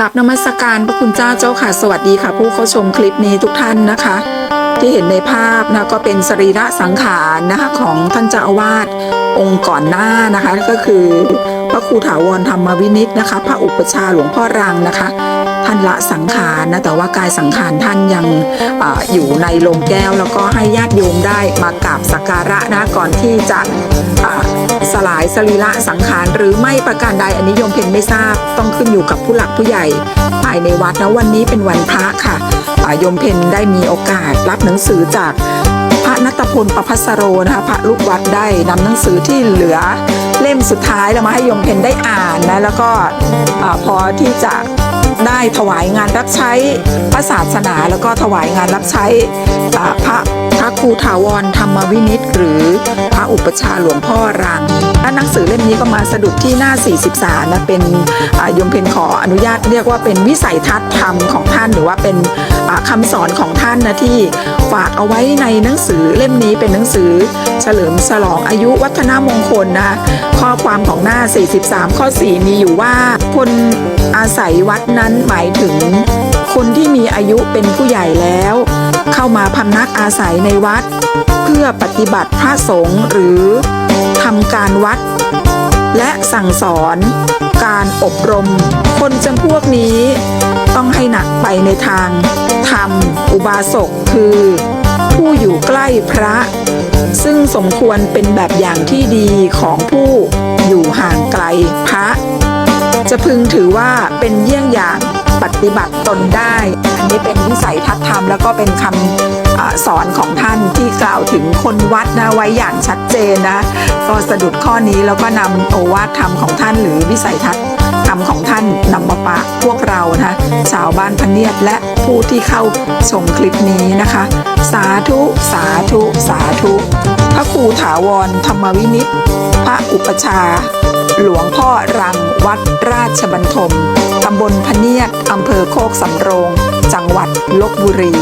กับนมัสการพระคุณเจ้าเจ้าค่ะ สวัสดีค่ะ ผู้เข้าชมคลิปนี้ทุกท่านนะคะ ที่เห็นในภาพนะก็เป็นสรีระสังขารนะคะของท่านเจ้าอาวาสองค์ก่อนหน้านะคะก็คือ พระครูถาวรธรรมวินิตนะคะ พระอุปชาหลวงพ่อรังนะคะ ท่านละสังขารนะแต่ว่ากายสังขารท่านยังออยู่ในโลงแก้ว แล้วก็ให้ญาติโยมได้มากราบสักการะนะก่อนที่จะสลายสรีระสังขารหรือไม่ประการใดอันนี้โยมเพนไม่ทราบต้องขึ้นอยู่กับผู้หลักผู้ใหญ่ภายในวัดนะวันนี้เป็นวันพระค่ะอ่าโยมเพนได้มีโอกาสรับหนังสือจาก นัตพลประพัสโรนะคะพระลูกวัดได้นำหนังสือที่เหลือเล่มสุดท้ายแล้วมาให้โยมเพนได้อ่านนะแล้วก็อพอที่จะ ได้ถวายงานรับใช้พระศาสนา แล้วก็ถวายงานรับใช้พระพระครูถาวรธรรมวินิต หรือพระอุปชาหลวงพ่อรังและหนังสือเล่มนี้ก็มาสะดุดที่หน้า 43นะเป็นยมเพนขออนุญาตเรียกว่าเป็นวิสัยทัศน์ธรรมของท่าน หรือว่าเป็นอ่าคำสอนของท่านนะที่ฝากเอาไว้ในหนังสือเล่มนี้เป็นหนังสือเฉลิมฉลองอายุวัฒนมงคลนะข้อความของหน้า 43 ข้อ 4 มีอยู่ว่าคนอาศัยวัดนั้นหมายถึง คนที่มีอายุเป็นผู้ใหญ่แล้ว เข้ามาพำนักอาศัยในวัด เพื่อปฏิบัติพระสงฆ์หรือทำการวัด และสั่งสอนการอบรม คนจำพวกนี้ ต้องให้หนักไปในทางธรรมอุบาสกคือ ผู้อยู่ใกล้พระ ซึ่งสมควรเป็นแบบอย่างที่ดีของผู้อยู่ห่างไกลพระ จะพึงถือว่าเป็นเยี่ยงอย่างปฏิบัติตนได้ อันนี้เป็นวิสัยทัศน์ธรรมแล้วก็เป็นคำอสอนของท่านที่กล่าวถึงคนวัดนะไว้อย่างชัดเจนนะก็สะดุดข้อนี้แล้วก็นำโอวาทธรรมของท่านหรือวิสัยทัศน์ธรรมของท่านนำมาฝากพวกเรานะชาวบ้านพเนียดและผู้ที่เข้าชมคลิปนี้นะคะ สาธุ สาธุ สาธุ พระครูถาวรธรรมวินิตพระอุปชา หลวงพ่อรังวัดราชบันทม ตำบลพะเนียด อำเภอโคกสำโรง จังหวัดลบบุรี